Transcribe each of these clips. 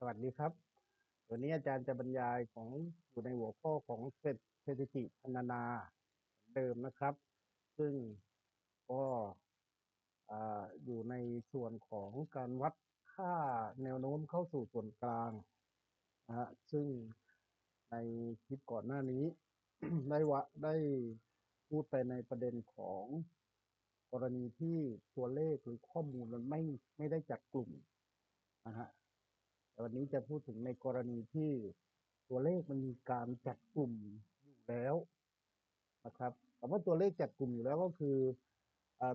สวัสดีครับ วันนี้อาจารย์จะบรรยายของอยู่ในหัวข้อของเศรษสถิติพรรณนาเหมือนเดิมนะครับ ซึ่งก็อ่าอยู่ในส่วนของการวัดค่าแนวโน้มเข้าสู่ส่วนกลางนะฮะซึ่งในคลิปก่อนหน้านี้ ได้วะได้พูดไปในประเด็นของกรณีที่ตัวเลขหรือข้อมูลมันไม่ไม่ได้จัดกลุ่มนะฮะ วันนี้จะพูดถึงในกรณีที่ตัวเลขมันมีการจัดกลุ่มอยู่แล้วนะครับคำว่าตัวเลขจัดกลุ่มอยู่แล้วก็คือ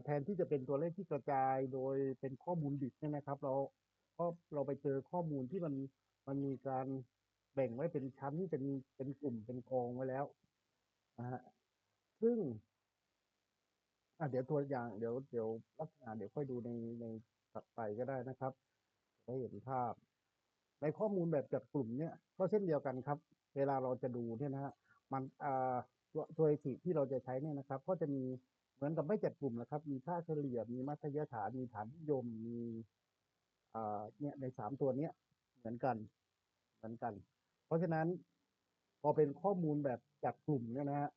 แทนที่จะเป็นตัวเลขที่กระจายโดยเป็นข้อมูลดิบเนี่ยนะครับ เราก็เราไปเจอข้อมูลที่มันมันมีการแบ่งไว้เป็นชั้นเป็นเป็นกลุ่มเป็นกองไว้แล้วนะฮะซึ่งอะเดี๋ยวตัวอย่างเดี๋ยวเดี๋ยวลักษณะเดี๋ยวค่อยดูในในถัดไปก็ได้นะครับจะได้เห็นภาพ ในข้อมูลแบบจัดกลุ่มเนี่ยก็เช่นเดียวกันครับ เวลาเราจะดูเนี่ยนะฮะมันอ่าตัวตัวสถิติที่เราจะใช้เนี่ยนะครับ ก็จะมีเหมือนกับไม่จัดกลุ่มนะครับ มีค่าเฉลี่ยมีมัธยฐานมีฐานนิยมมีอ่าเนี่ยในสามตัวเนี้ยเหมือนกันเหมือนกัน เพราะฉะนั้นพอเป็นข้อมูลแบบจัดกลุ่มเนี่ยนะฮะ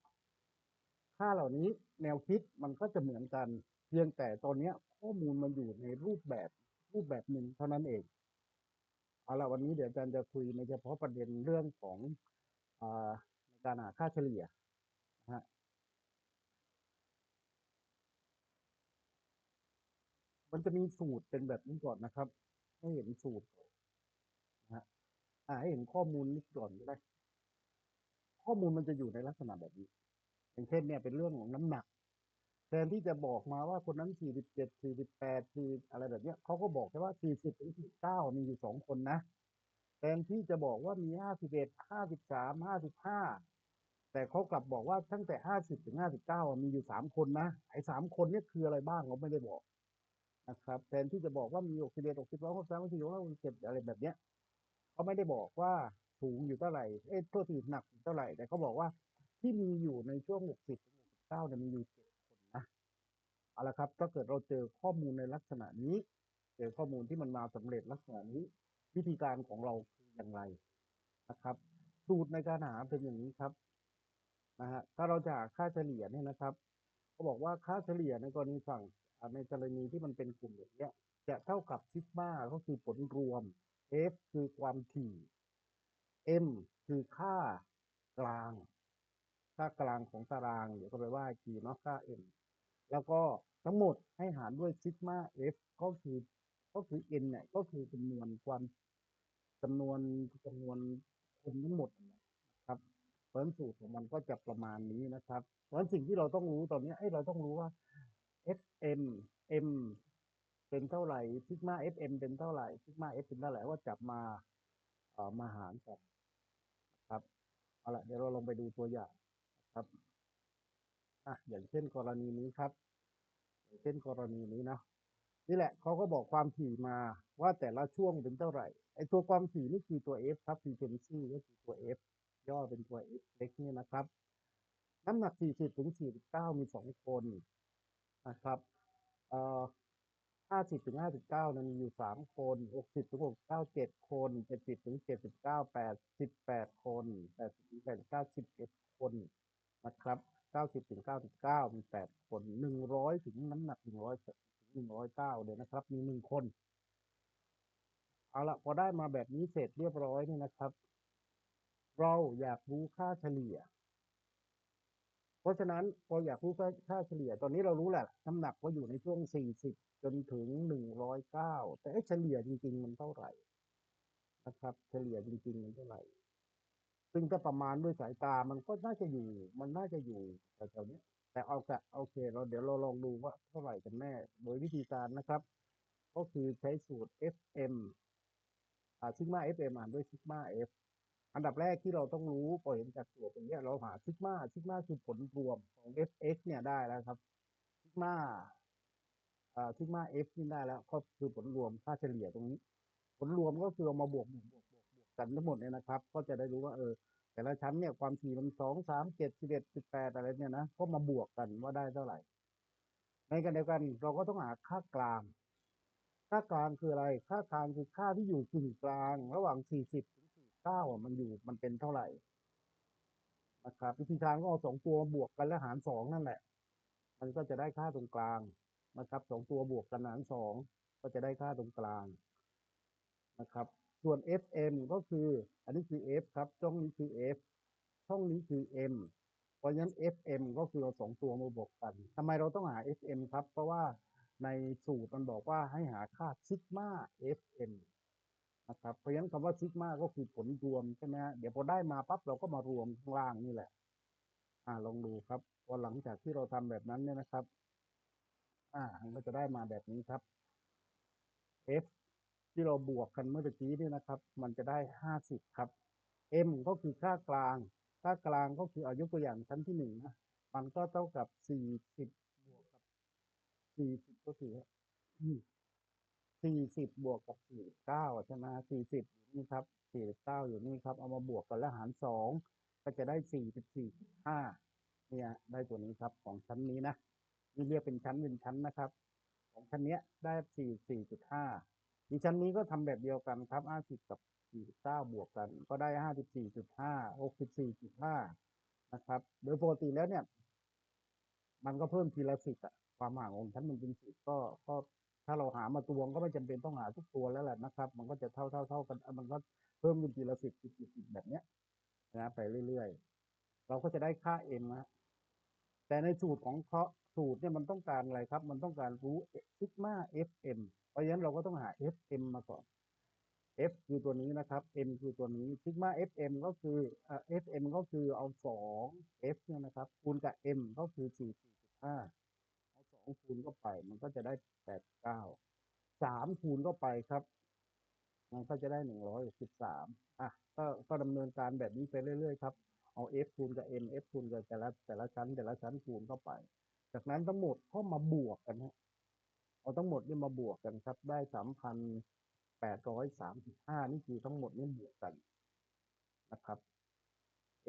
ค่าเหล่านี้แนวคิดมันก็จะเหมือนกัน เพียงแต่ตอนเนี้ยข้อมูลมันอยู่ในรูปแบบรูปแบบหนึ่งเท่านั้นเอง เอาละวันนี้เดี๋ยวอาจารย์จะคุยในเฉพาะประเด็นเรื่องของอในการหาค่าเฉลี่ยนะฮะมันจะมีสูตรเป็นแบบนี้ก่อนนะครับ ให้เห็นสูตรนะฮะอ่าให้เห็นข้อมูลนี้ก่อนก็ได้ ข้อมูลมันจะอยู่ในลักษณะแบบนี้ อย่างเช่นเนี่ยเป็นเรื่องของน้ำหนัก แทนที่จะบอกมาว่าคนนั้น47 48 4อะไรแบบเนี้ยเขาก็บอกแค่ว่า40ถึง49มีอยู่สองคนนะแทนที่จะบอกว่ามี51 53 55แต่เขากลับบอกว่าตั้งแต่50ถึง59อะมีอยู่3คนนะไอ้3คนเนี้คืออะไรบ้างเขาไม่ได้บอกนะครับแทนที่จะบอกว่ามี61 62 63 64 67อะไรแบบเนี้ยเขาไม่ได้บอกว่าสูงอยู่เท่าไหร่เอ๊ะโทษทีหนักอยู่เท่าไหร่แต่เขาบอกว่าที่มีอยู่ในช่วง60ถึง69เนี่ยมีอยู่7คนนะ เอาละครับ ถ้าเกิดเราเจอข้อมูลในลักษณะนี้ เจอข้อมูลที่มันมาสำเร็จลักษณะนี้ วิธีการของเราคืออย่างไรนะครับสูตรในการหาเป็นอย่างนี้ครับนะฮะถ้าเราจะหาค่าเฉลี่ยเนี่ยนะครับเขาบอกว่าค่าเฉลี่ยในกรณีฝั่งในกรณีที่มันเป็นกลุ่มอย่างเงี้ยจะเท่ากับซิกมาก็คือผลรวม F คือความถี่ M คือค่ากลาง ค่ากลางของตาราง เดี๋ยวก็ไปว่าอีกทีเนาะค่า M แล้วก็ทั้งหมดให้หารด้วยซิกมา F ก็คือก็คือ n เนี่ยก็คือจำนวนความจำนวนจำนวนคนทั้งหมดนะครับเพราะสูตรของมันก็จะประมาณนี้นะครับ เพราะสิ่งที่เราต้องรู้ตอนนี้ไอ้เราต้องรู้ว่า Fm M เป็นเท่าไหร่ซิกมา Fm เป็นเท่าไหร่ซิกมา F เป็นเท่าไหร่ว่าจับมาเอ่อมาหารกันครับเอาละเดี๋ยวเราลองไปดูตัวอย่างครับ อะอย่างเช่นกรณีนี้ครับ อย่างเช่นกรณีนี้นะนี่แหละเขาก็บอกความถี่มาว่าแต่ละช่วงเป็นเท่าไหร่ไอตัวความถี่นี่คือตัว f ครับ frequency ก็คือตัว f ย่อเป็นตัว f เล็กนี่นะครับ น้ำหนัก 40ถึง49 มี 2 คนนะครับเอ่อ50ถึง59เนี่ยมีอยู่ 3 คน 60ถึง69 7 คน 70ถึง79 88คน80ถึง89 11 คนนะครับ 90ถึง99มี8คน100ถึงน้ำหนัก100ถึง109เดี๋ยวนะครับ มี1คน เอาละพอได้มาแบบนี้เสร็จเรียบร้อยเนี่ยนะครับ เราอยากรู้ค่าเฉลี่ย เพราะฉะนั้นพออยากรู้ค่าค่าเฉลี่ย ตอนนี้เรารู้แหละน้ำหนักว่าอยู่ในช่วง40จนถึง109แต่เอ๊ะเฉลี่ยจริง ๆ มันเท่าไหร่นะครับ เฉลี่ยจริง ๆ มันเท่าไหร่ ซึ่งถ้าประมาณด้วยสายตามันก็น่าจะอยู่ มันน่าจะอยู่แถวๆนี้แต่เอากะโอเค เราเดี๋ยวเราลองดูว่าเท่าไหร่กันแน่ โดยวิธีการนะครับ ก็คือใช้สูตร FM อ่าซิกมา FM อ่านด้วยซิกมา F อันดับแรกที่เราต้องรู้พอเห็นจากสูตรตรงนี้เราหาซิกมาซิกมาคือผลรวมของ fx เนี่ยได้แล้วครับซิกมาอ่าซิกมา f นี่ได้แล้วก็คือผลรวมค่าเฉลี่ยตรงนี้ ผลรวมก็คือเอามาบวกบวกบวก กันทั้งหมดเนี่ยนะครับ ก็จะได้รู้ว่าเออ แต่ละชั้นเนี่ยความถี่มันสองสามเจ็ดสิบเอ็ดสิบแปดอะไรเนี่ยนะก็มาบวกกันว่าได้เท่าไหร่ ในกันเดียวกันเราก็ต้องหาค่ากลาง ค่ากลางคืออะไร ค่ากลางคือค่าที่อยู่กึ่งกลาง ระหว่าง40ถึง49อะมันอยู่มันเป็นเท่าไหร่นะครับวิธีการก็เอาสองตัวบวกกันแล้วหารสองนั่นแหละ มันก็จะได้ค่าตรงกลางนะครับสองตัวบวกกันหารสองก็จะได้ค่าตรงกลางนะครับ ส่วน fm ก็คือ อันนี้คือ f ครับ ช่องนี้คือ f ช่องนี้คือ m เพราะฉะนั้น fm ก็คือเอาสองตัวมาบวกกันทำไมเราต้องหา fm ครับ เพราะว่าในสูตรมันบอกว่าให้หาค่าซิกมา fm นะครับ เพราะฉะนั้นคำว่าซิกมาก็คือผลรวมใช่ไหมฮะเดี๋ยวพอได้มาปั๊บเราก็มารวมข้างล่างนี่แหละ อ่าลองดูครับพอหลังจากที่เราทำแบบนั้นเนี่ยนะครับ อ่ามันก็จะได้มาแบบนี้ครับ f ที่เราบวกกันเมื่อตะกี้นี่นะครับ มันจะได้ห้าสิบครับ m ก็คือค่ากลาง ค่ากลางก็คืออายกตัวอย่างชั้นที่หนึ่งนะ มันก็เท่ากับสี่สิบบวกกับสี่สิบก็คือสี่สิบบวกกับสี่เก้าใช่ไหมสี่สิบอยู่นี่ครับสี่เก้าอยู่นี่ครับ เอามาบวกกันแล้วหารสองก็จะได้สี่สิบสี่ห้าเนี่ย ได้ตัวนี้ครับของชั้นนี้นะ นี่เรียกเป็นชั้นเป็นชั้นนะครับ ของชั้นเนี้ยได้สี่สี่จุ ดห้าดิชั้นนี้ก็ทำแบบเดียวกันครับห้าสิบกับสี่เก้าบวกกัน ก็ได้ห้าสิบสี่จุดห้าหกสิบสี่จุดห้านะครับ โดยปกติแล้วเนี่ย มันก็เพิ่มทีละสิบอะความห่างของชั้นมันเป็นสิบก็ก็ถ้าเราหามาตวงก็ไม่จำเป็นต้องหาทุกตัวแล้วแหละนะครับ มันก็จะเท่าเท่าเท่ากัน มันก็เพิ่มขึ้นทีละสิบสิบสิบแบบเนี้ยนะไปเรื่อยๆ เราก็จะได้ค่า m นะแต่ในสูตรของเคาะสูตรเนี่ยมันต้องการอะไรครับ มันต้องการรู้ซิกมา fm เพ ราะฉะนั้นเราก็ต้องหา fm มาก่อน f คือตัวนี้นะครับ m คือตัวนี้ซิกมา fm ก็คือเอ่อ fm ก็คือเอาสอง f เนี่ยนะครับคูณกับ m ก็คือสี่สี่จุดห้าเอาสองคูณเข้าไปมันก็จะได้แปดเก้าสามคูณเข้าไปครับ มันก็จะได้หนึ่งร้อยสิบสามอะก็ก็ดำเนินการแบบนี้ไปเรื่อยๆครับเอา f คูณกับ m f คูณกับแต่ละแต่ละชั้น แต่ละชั้นคูณเข้าไป จากนั้นทั้งหมดก็มาบวกกันฮะ เอาทั้งหมดนี่มาบวกกันครับ ได้สามพันแปดร้อยสามสิบห้านี่คือทั้งหมดนี่บวกกันนะครับ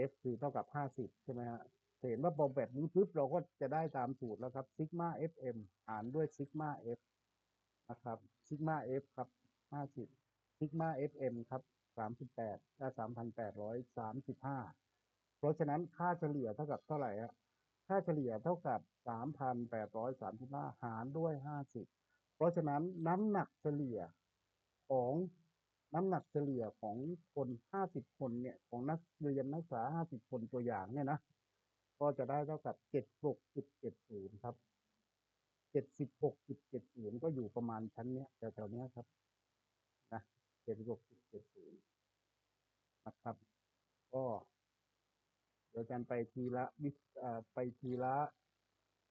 f คือเท่ากับห้าสิบใช่ไหมฮะเห็นว่าพอแบบนี้ปุ๊บเราก็จะได้ตามสูตรแล้วครับซิกมา fm หารด้วยซิกมา f นะครับซิกมา f ครับห้าสิบซิกมา fm ครับสามสิบแปดได้สามพันแปดร้อยสามสิบห้าเพราะฉะนั้นค่าเฉลี่ยเท่ากับเท่าไหร่ฮะ ค่าเฉลี่ยเท่ากับ 3,835 หารด้วย 50 เพราะฉะนั้นน้ำหนักเฉลี่ยของน้ำหนักเฉลี่ยของคน 50 คนเนี่ยของนักเรียนนักศึกษา 50 คนตัวอย่างเนี่ยนะก็จะได้เท่ากับ 76.70 ครับ 76.70 ก็อยู่ประมาณชั้นเนี้ยแถวๆเนี้ยครับนะ76.70 นะครับ ก็ ดี๋ยวกันไปทีละวิไปทีละ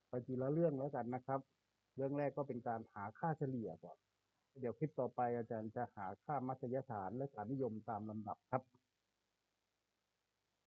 ไปทีละเรื่องแล้วกันนะครับ เรื่องแรกก็เป็นการหาค่าเฉลี่ยก่อน เดี๋ยวคลิปต่อไปอาจารย์จะหาค่ามัธยฐานและสานิยมตามลำดับครับ